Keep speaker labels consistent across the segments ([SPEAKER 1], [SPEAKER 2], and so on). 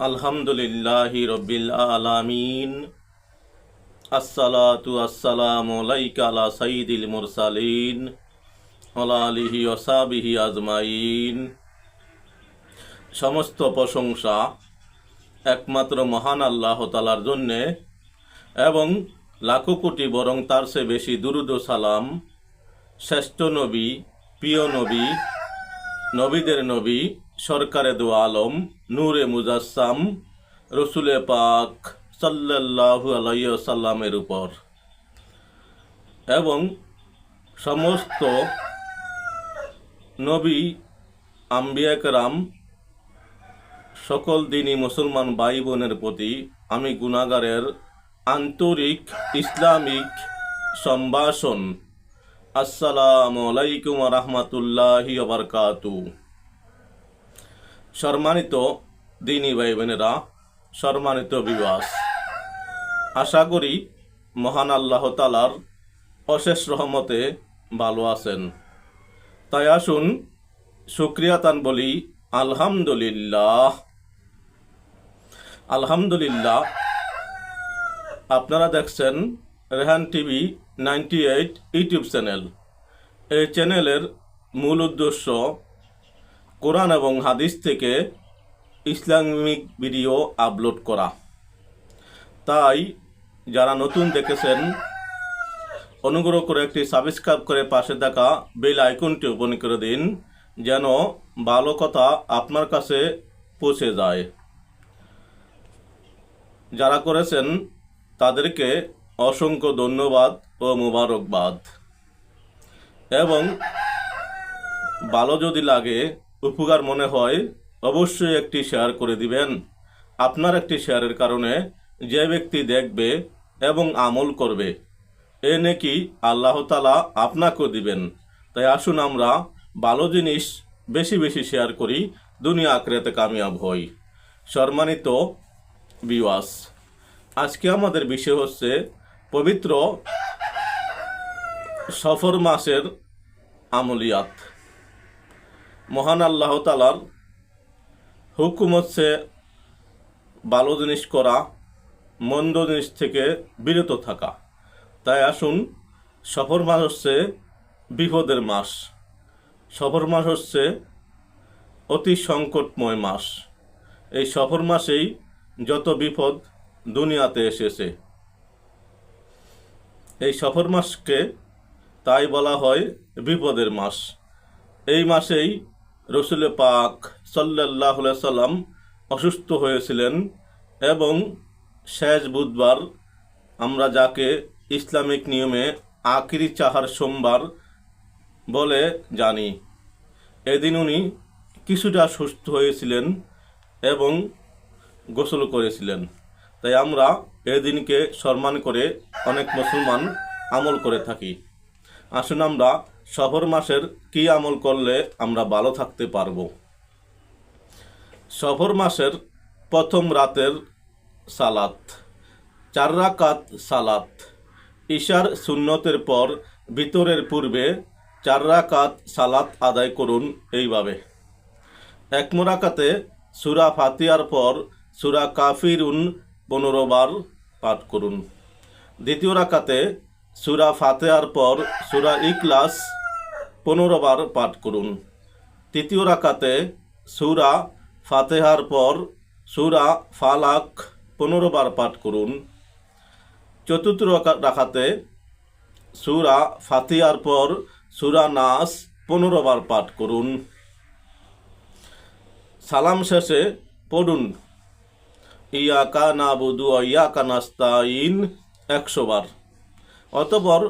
[SPEAKER 1] আলহামদুলিল্লাহি রব্বিল আলামিন। আসসালাতু আসসালামু আলা সাইয়্যিদিল মুরসালিন আলিহি ওয়াসাবিহি আজমাইন। সমস্ত প্রশংসা একমাত্র মহান আল্লাহ তালার জন্যে এবং লাখো কোটি বরং তার চেয়ে বেশি দুরুদ সালাম শ্রেষ্ঠ নবী, প্রিয় নবী, নবীদের নবী সরকারে দু আলম, নূরে মুজাসসাম, রসুলে পাক সাল্লাল্লাহু আলাইহি সাল্লামের উপর। এবং সমস্ত নবী, আম্বিয়া কেরাম, সকল দিনই মুসলমান ভাই বোনের প্রতি আমি গুণাগারের আন্তরিক ইসলামিক সম্ভাষণ। আসসালামু আলাইকুম রহমতুল্লাহি বারকাতু সম্মানিত দিনী ভাই বোনেরা সম্মানিত বিবাস আশা করি মহান আল্লাহ তালার অশেষ রহমতে ভালো আছেন। তাই আসুন শুক্রিয়া তান বলি, আলহামদুলিল্লাহ। আলহামদুলিল্লাহ, আপনারা দেখছেন Rehan TV ninety eight YouTube channel. এই চ্যানেলের মূল উদ্দেশ্য কোরআন এবং হাদিস থেকে ইসলামিক ভিডিও আপলোড করা। তাই যারা নতুন দেখেছেন, অনুগ্রহ করে একটি সাবস্ক্রাইব করে পাশে থাকা বেল আইকনটি ওপেন করে দিন, যেন ভালো কথা আপনার কাছে পৌঁছে যায়। যারা করেছেন, তাদেরকে অসংখ্য ধন্যবাদ ও মোবারকবাদ। এবং ভালো যদি লাগে উপকার মনে হয়, অবশ্যই একটি শেয়ার করে দিবেন। আপনার একটি শেয়ারের কারণে যে ব্যক্তি দেখবে এবং আমল করবে, এ নাকি আল্লাহ তালা আপনাকেও দিবেন। তাই আসুন আমরা ভালো জিনিস বেশি বেশি শেয়ার করি, দুনিয়া আখড়াতে কামিয়াব হই। সম্মানিত বিওয়াস আজকে আমাদের বিষয় হচ্ছে পবিত্র সফর মাসের আমলিয়াত। মহান আল্লাহ তালার হুকুম হচ্ছে ভালো জিনিস করা, মন্দ জিনিস থেকে বিরত থাকা। তাই আসুন, সফর মাস হচ্ছে বিপদের মাস। সফর মাস হচ্ছে অতি সংকটময় মাস। এই সফর মাসেই যত বিপদ দুনিয়াতে এসেছে, এই সফর মাসকে তাই বলা হয় বিপদের মাস। এই মাসেই রসুল পাক সাল্লাহ সাল্লাম অসুস্থ হয়েছিলেন এবং শেষ বুধবার আমরা যাকে ইসলামিক নিয়মে আকিরি চাহার সোমবার বলে জানি, এদিন উনি কিছুটা সুস্থ হয়েছিলেন এবং গোসল করেছিলেন। তাই আমরা এদিনকে সম্মান করে অনেক মুসলমান আমল করে থাকি। আসুন আমরা সফর মাসের কি আমল করলে আমরা ভালো থাকতে পারব? সফর মাসের প্রথম রাতের সালাত, চার রাকাত সালাত, ঈশার সুন্নতের পর ভিতরের পূর্বে চার রাকাত সালাত আদায় করুন এইভাবে। এক মোরাকাতে সুরা ফাতিয়ার পর সুরা কাফিরুন পনেরো বার পাঠ করুন। দ্বিতীয় রাকাতে সুরা ফাতেহার পর সুরা ইকলাস পনেরো বার পাঠ করুন। তৃতীয় রাকাতে সুরা ফাতেহার পর সুরা ফালাক পনেরো বার পাঠ করুন। চতুর্থ রাখাতে সুরা ফাতিহার পর সুরা নাস পনেরো বার পাঠ করুন। সালাম শেষে পড়ুন। ইয়াকা না বুধু ইয়াকা নাস্তাইন একশো বার। অতপর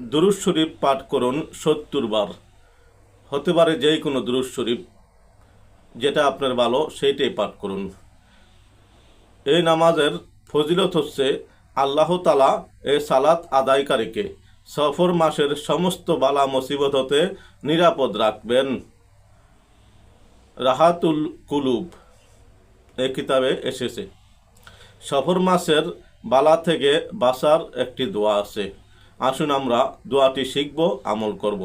[SPEAKER 1] দুরুজ শরীফ পাঠ করুন সত্তর বার। হতে পারে যেই কোনো দুরুজ শরীফ, যেটা আপনার ভালো, সেইটাই পাঠ করুন। এই নামাজের ফজিলত হচ্ছে আল্লাহ তালা এই সালাত আদায়কারীকে সফর মাসের সমস্ত বালা মুসিবত হতে নিরাপদ রাখবেন। রাহাতুল কুলুব এ কিতাবে এসেছে। সফর মাসের বালা থেকে বাসার একটি দোয়া আছে। আসুন আমরা দোয়াটি শিখব, আমল করব।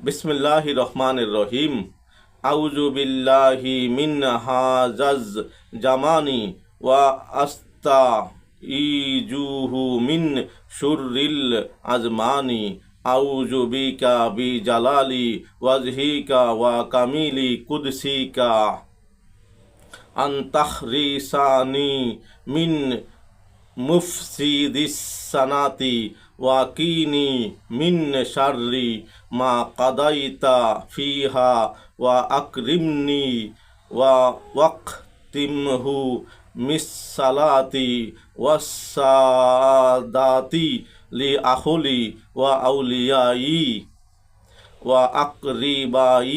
[SPEAKER 1] বিসমিল্লাহ রহমানের রহিম। আউযু বিল্লাহি মিন হাজাজ জামানি ওয়া আস্তা ইজুহু মিন শুররিল আজমানি। আউযু বিকা বি জালালি ওয়াজহিকা ওয়া কামিলি কুদসিকা। আন তাহরিসানি মিন মুফসিদিস সানাতি। ওয়াকিনি মিন শাররি মা কাদাইতা ফিহা ওয়া আকরিমনি ওয়া ওয়াক্তিমহু মিসালাতি ওয়াসাদাতি লি আহলি ওয়া আউলিয়াই ওয়া আকরিবাই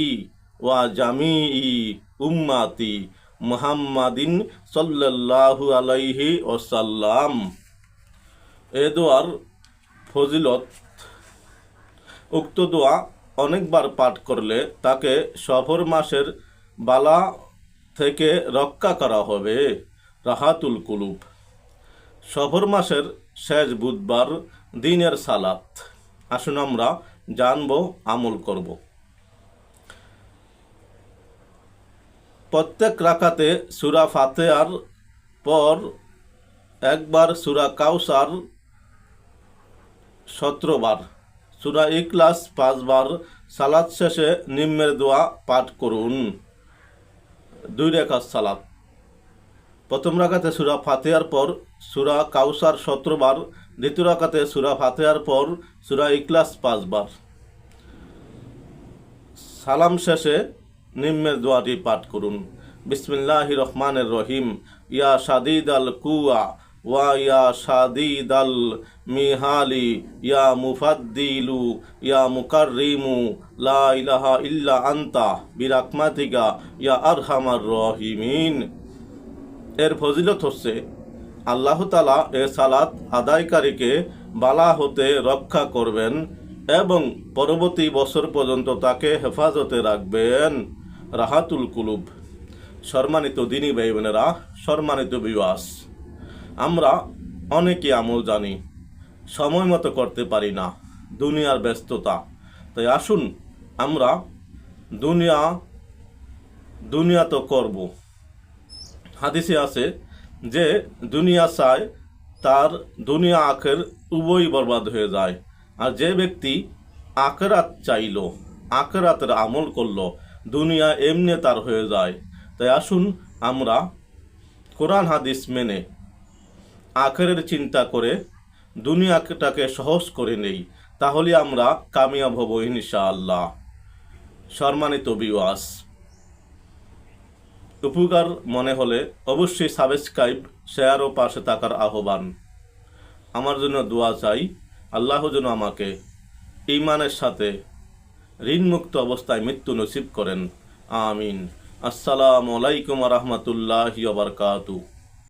[SPEAKER 1] ওয়া জামিই উম্মাতি মুহাম্মাদিন সাল্লাল্লাহু আলাইহি ওসাল্লাম এ দোয়ার ফজিলত উক্ত দোয়া অনেকবার পাঠ করলে তাকে সফর মাসের বালা থেকে রক্ষা করা হবে। রাহাতুল কুলুব। সফর মাসের শেষ বুধবার দিনের সালাত। আসুন আমরা জানব, আমল করব। প্রত্যেক রাকাতে সুরা ফাতেহার পর একবার সুরা কাউসার সতেরো বার সুরা ইকলাস পাঁচবার সালাদ শেষে নিম্নের দোয়া পাঠ করুন। দুই রেখা সালাদ প্রথম রাকাতে সুরা ফাতেহার পর সুরা কাউসার সতেরো বার দ্বিতীয় রাকাতে সুরা ফাতেহার পর সুরা ইকলাস পাঁচবার। সালাম শেষে নিম্নের দোয়াটি পাঠ করুন। বিসমিল্লাহ রহমানের রহিম। ইয়া সাদিদ আল কুয়া। ওয়া ইয়া সাদিদ আল মিহালি, ইয়া মুফাদ্দিলু, ইয়া মুকাররিমু, লা ইলাহা ইল্লা আন্তা, বিরাকমাতিকা, ইয়া আরহামার রহিমিন। এর ফজিলত হচ্ছে, আল্লাহ তালা এ সালাত আদায়কারীকে বালা হতে রক্ষা করবেন এবং পরবর্তী বছর পর্যন্ত তাকে হেফাজতে রাখবেন। রাহাতুল কুলুব। সম্মানিত দিনী ভাই বোনেরা সম্মানিত বিবাস আমরা অনেকে আমল জানি, সময় মতো করতে পারি না, দুনিয়ার ব্যস্ততা। তাই আসুন আমরা দুনিয়া দুনিয়া তো করব। হাদিসে আছে যে দুনিয়া চায় তার দুনিয়া আখের উভয় বরবাদ হয়ে যায়। আর যে ব্যক্তি আখেরাত চাইল, আখেরাতের আমল করল, দুনিয়া এমনি তার হয়ে যায়। তাই আসুন আমরা কোরআন হাদিস মেনে আখেরের চিন্তা করে দুনিয়াটাকে সহজ করে নেই, তাহলে আমরা কামিয়াব হব ইনশাআল্লাহ। সম্মানিত বিওয়াস উপকার মনে হলে অবশ্যই সাবস্ক্রাইব শেয়ার ও পাশে থাকার আহ্বান। আমার জন্য দোয়া চাই, আল্লাহ যেন আমাকে ইমানের সাথে ঋণমুক্ত অবস্থায় মৃত্যু নসিব করেন। আমিন। আসসালামু আলাইকুম রহমতুল্লাহ বারকাতু